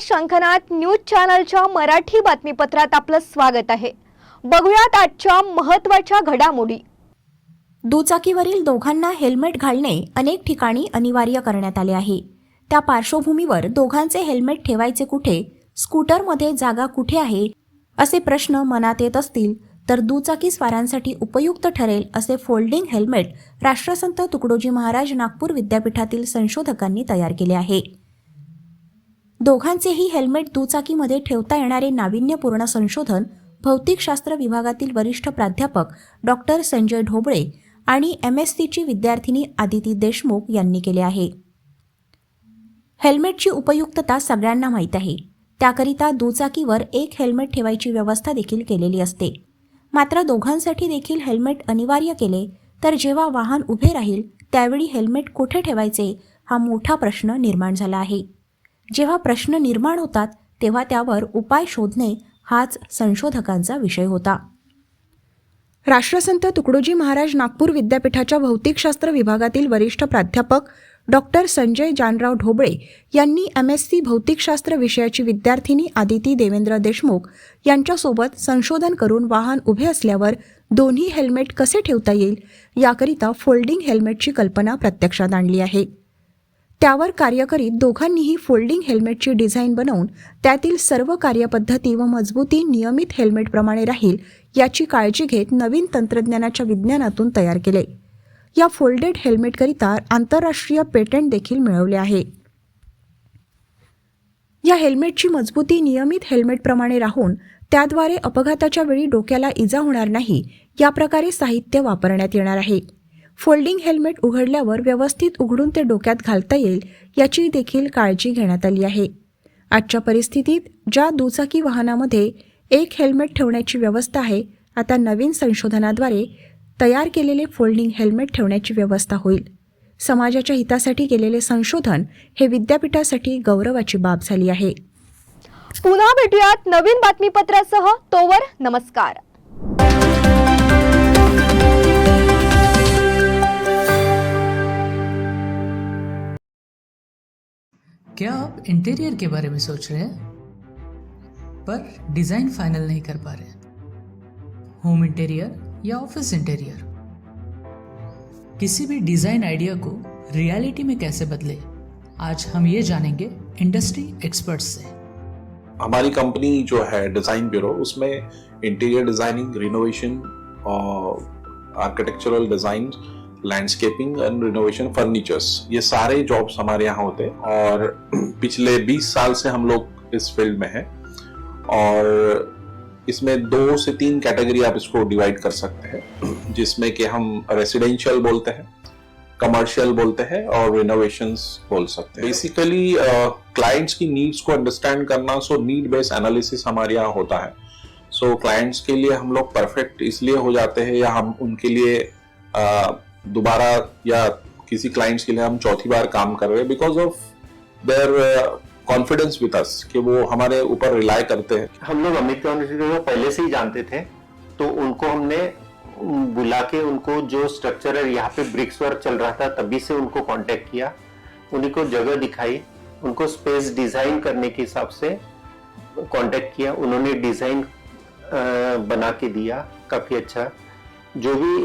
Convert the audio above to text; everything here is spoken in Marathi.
शंखनाथ न्यूज चॅनलच्या मराठी बातमीपत्रात आपलं स्वागत आहे. बघूयात आजच्या महत्त्वाच्या घडामोडी. दुचाकीवरील दोघांना हेल्मेट घालणे अनेक ठिकाणी अनिवार्य करण्यात आले आहे. त्या पार्श्वभूमीवर दोघांचे हेल्मेट ठेवायचे कुठे? स्कूटरमध्ये जागा कुठे आहे? असे प्रश्न मनात येत असतील तर दुचाकी स्वारांसाठी उपयुक्त ठरेल असे फोल्डिंग हेल्मेट राष्ट्रसंत तुकडोजी महाराज नागपूर विद्यापीठातील संशोधकांनी तयार केले आहे. दोघांचेही हेल्मेट दुचाकीमध्ये ठेवता येणारे नाविन्यपूर्ण संशोधन भौतिकशास्त्र विभागातील वरिष्ठ प्राध्यापक डॉक्टर संजय ढोबळे आणि एम एस सीची विद्यार्थिनी आदिती देशमुख यांनी केले आहे. हेल्मेटची उपयुक्तता सगळ्यांना माहीत आहे. त्याकरिता दुचाकीवर एक हेल्मेट ठेवायची व्यवस्था देखील केलेली असते. मात्र दोघांसाठी देखील हेल्मेट अनिवार्य केले तर जेव्हा वाहन उभे राहील त्यावेळी हेल्मेट कुठे ठेवायचे हा मोठा प्रश्न निर्माण झाला आहे. जेव्हा प्रश्न निर्माण होतात तेव्हा त्यावर उपाय शोधणे हाच संशोधकांचा विषय होता. राष्ट्रसंत तुकडोजी महाराज नागपूर विद्यापीठाच्या भौतिकशास्त्र विभागातील वरिष्ठ प्राध्यापक डॉक्टर संजय जानराव ढोबळे यांनी एम एस सी भौतिकशास्त्र विषयाची विद्यार्थिनी आदिती देवेंद्र देशमुख यांच्यासोबत संशोधन करून वाहन उभे असल्यावर दोन्ही हेल्मेट कसे ठेवता येईल याकरिता फोल्डिंग हेल्मेटची कल्पना प्रत्यक्षात आणली आहे. त्यावर कार्य करीत दोघांनीही फोल्डिंग हेल्मेटची डिझाईन बनवून त्यातील सर्व कार्यपद्धती व मजबूती नियमित हेल्मेटप्रमाणे राहील याची काळजी घेत नवीन तंत्रज्ञानाच्या विज्ञानातून तयार केले. या फोल्डेड हेल्मेटकरिता आंतरराष्ट्रीय पेटंट देखील मिळवले आहे. या हेल्मेटची मजबूती नियमित हेल्मेटप्रमाणे राहून त्याद्वारे अपघाताच्या वेळी डोक्याला इजा होणार नाही या प्रकारे साहित्य वापरण्यात येणार आहे. फोल्डिंग हेल्मेट उघडल्यावर व्यवस्थित उघडून ते डोक्यात घालता येईल याची देखील काळजी घेण्यात आली आहे. आजच्या परिस्थितीत ज्या दुचाकी वाहनामध्ये एक हेल्मेट ठेवण्याची व्यवस्था आहे आता नवीन संशोधनाद्वारे तयार केलेले फोल्डिंग हेल्मेट ठेवण्याची व्यवस्था होईल. समाजाच्या हितासाठी केलेले संशोधन हे विद्यापीठासाठी गौरवाची बाब झाली आहे. पुन्हा भेटूयात नवीन बातमीपत्रासह. तोवर नमस्कार. क्या आप इंटीरियर के बारे में सोच रहे हैं? पर डिज़ाइन फाइनल नहीं कर पा रहे होम इंटीरियर या ऑफ़िस इंटीरियर किसी भी डिज़ाइन आइडिया को रियलिटी में कैसे बदले? आज हम ये जानेंगे इंडस्ट्री एक्सपर्ट्स से। हमारी कंपनी जो है डिज़ाइन ब्यूरो उसमें इंटीरियर डिज़ाइनिंग रिनोवेशन और architectural design landscaping and renovation furnitures ये सारे जॉब्स हमारे यहाँ होते हैं और पिछले 20 साल से हम लोग इस फ़ील्ड में हैं और इसमें दो से तीन कैटेगरी आप इसको डिवाइड कर सकते हैं जिसमें कि हम रेसिडेंशियल बोलते हैं कमर्शियल बोलते हैं और रिनोवेशंस बोल सकते हैं। बेसिकली क्लाइंट्स की नीड्स को अंडरस्टैंड करना सो नीड बेस्ड एनालिसिस हमारे यहाँ होता है। सो so, क्लाइंट्स के लिए हम लोग परफेक्ट इसलिए हो जाते हैं या हम उनके लिए uh, दोबारा या किसी क्लाइंट्स के लिए हम चौथी बार काम कर रहे हैं because of their confidence with us कि वो हमारे ऊपर रिलाई करते हैं। हम लोग अमित को पहले से ही जानते थे तो उनको हमने बुला के उनको जो स्ट्रक्चर है, यहाँ पे ब्रिक्स वर्क चल रहा था, तभी से उनको कांटेक्ट किया। उन्हीं को जगह दिखाई, उनको स्पेस डिज़ाइन करने के हिसाब से कांटेक्ट किया। उन्होंने डिज़ाइन बना के दिया, काफ़ी अच्छा। जो भी